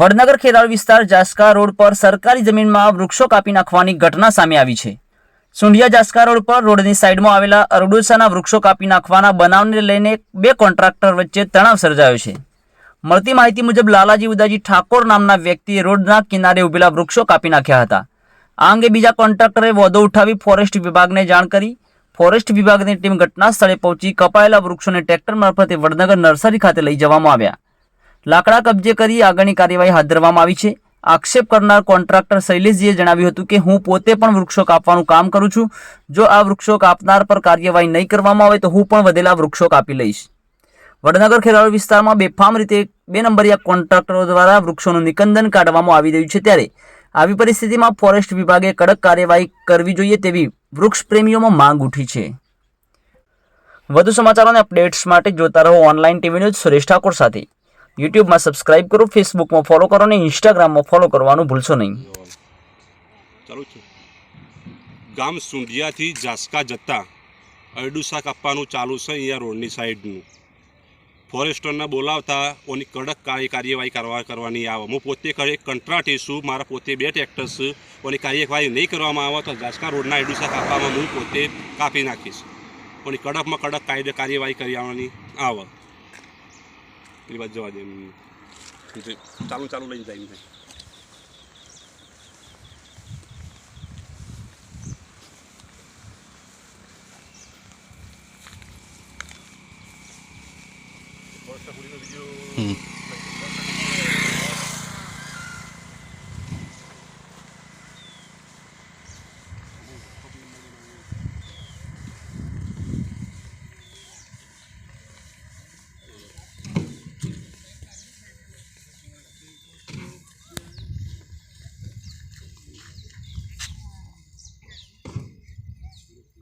વડનગર ખેરાળ વિસ્તાર જાસકા રોડ પર સરકારી જમીનમાં વૃક્ષો કાપી નાખવાની ઘટના સામે આવી છે. સુંઢિયા જાસકા રોડ પર રોડની સાઈડમાં આવેલા અરડુસાના વૃક્ષો કાપી નાખવાના બનાવને લઈને બે કોન્ટ્રાક્ટર વચ્ચે તણાવ સર્જાયો છે. મળતી માહિતી મુજબ લાલાજી ઉદાજી ઠાકોર નામના વ્યક્તિએ રોડના કિનારે ઉભેલા વૃક્ષો કાપી નાખ્યા હતા. આ અંગે બીજા કોન્ટ્રાક્ટરે વધો ઉઠાવી ફોરેસ્ટ વિભાગને જાણ કરી. ફોરેસ્ટ વિભાગની ટીમ ઘટના સ્થળે પહોંચી કપાયેલા વૃક્ષોને ટ્રેક્ટર મારફતે વડનગર નર્સરી ખાતે લઈ જવામાં આવ્યા. લાકડા કબજે કરી આગળની કાર્યવાહી હાથ ધરવામાં આવી છે. આક્ષેપ કરનાર કોન્ટ્રાક્ટર શૈલેષજીએ જણાવ્યું હતું કે હું પોતે પણ વૃક્ષો કાપવાનું કામ કરું છું. જો આ વૃક્ષો કાપનાર પર કાર્યવાહી નહીં કરવામાં આવે તો હું પણ વધેલા વૃક્ષો કાપી લઈશ. વડનગર ખેરાળ વિસ્તારમાં બેફામ રીતે બે નંબરિયા કોન્ટ્રાક્ટરો દ્વારા વૃક્ષોનું નિકંદન કાઢવામાં આવી રહ્યું છે ત્યારે આવી પરિસ્થિતિમાં ફોરેસ્ટ વિભાગે કડક કાર્યવાહી કરવી જોઈએ તેવી વૃક્ષ પ્રેમીઓમાં માંગ ઉઠી છે. વધુ સમાચારો અને અપડેટ્સ માટે જોતા રહો online TV news Suresh Thakor સાથે. યુટ્યુબમાં સબસ્ક્રાઇબ કરો, ફેસબુકમાં ફોલો કરો અને ઇન્સ્ટાગ્રામમાં ફોલો કરવાનું ભૂલશો નહીં. ચાલુ છે. ગામ સુંઢિયાથી ઝાસકા જતા અરડુસા કાપવાનું ચાલુ છે અહીંયા રોડની સાઈડનું. ફોરેસ્ટરને બોલાવતા ઓની કડક કાર્ય કાર્યવાહી કરવા કરવાની આવે. હું પોતે ઘરે કંટ્રાટી છું, મારા પોતે બે ટ્રેક્ટર છે, ઓની કાર્યવાહી નહીં કરવામાં આવે તો જાસકા રોડના અરડુસા કાપવામાં હું પોતે કાપી નાખીશ. ઓની કડકમાં કડક કાયદે કાર્યવાહી કરી આવવાની આવે. એ બાજુ જવા દે એમ. ચાલુ ચાલુ લઈને જાય એમ થાય.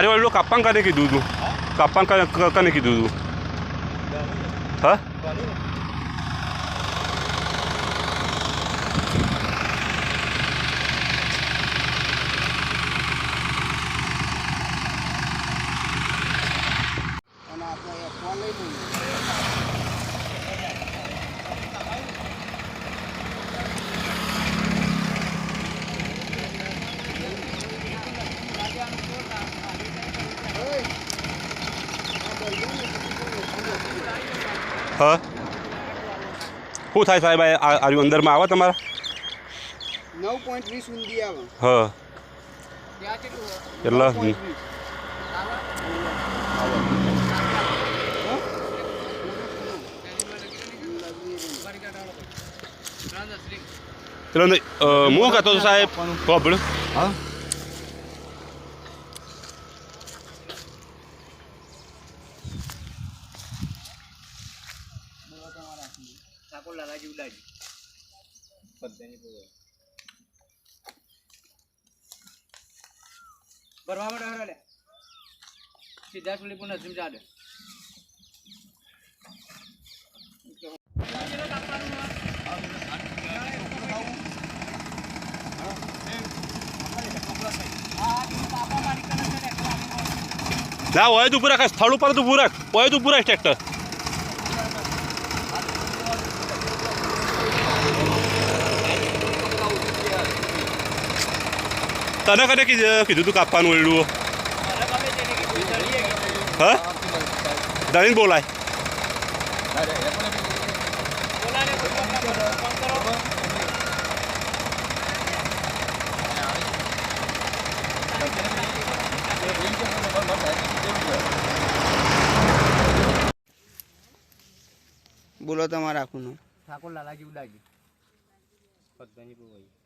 આરે વાળું કાપ્પાન કને કીધું તું? કાપ્પાન કને કીધું તું? હા? હા. શું થાય સાહેબ આજુ અંદરમાં આવે તમારા? નવ પોઈન્ટ વીસ ઊંધી આવે. હા. એટલે અ, હું કહેતો હતો સાહેબ ખબર હા ઠાકોર લાલાજી ઉડાજી ભરવા માટે હરો લે. સીધા સુલી પણ નસીમ ચાલે ના હોય તું પૂરા સ્થળ ઉપર તું પૂરા હોય તું પૂરા ટ્રેક્ટર. તને કને કીધું તું કાપવાનું એડું હા? ધણીને બોલાય. બોલો તમારે આખું ઠાકોર લાલાજી ઉડાજી પગગંજી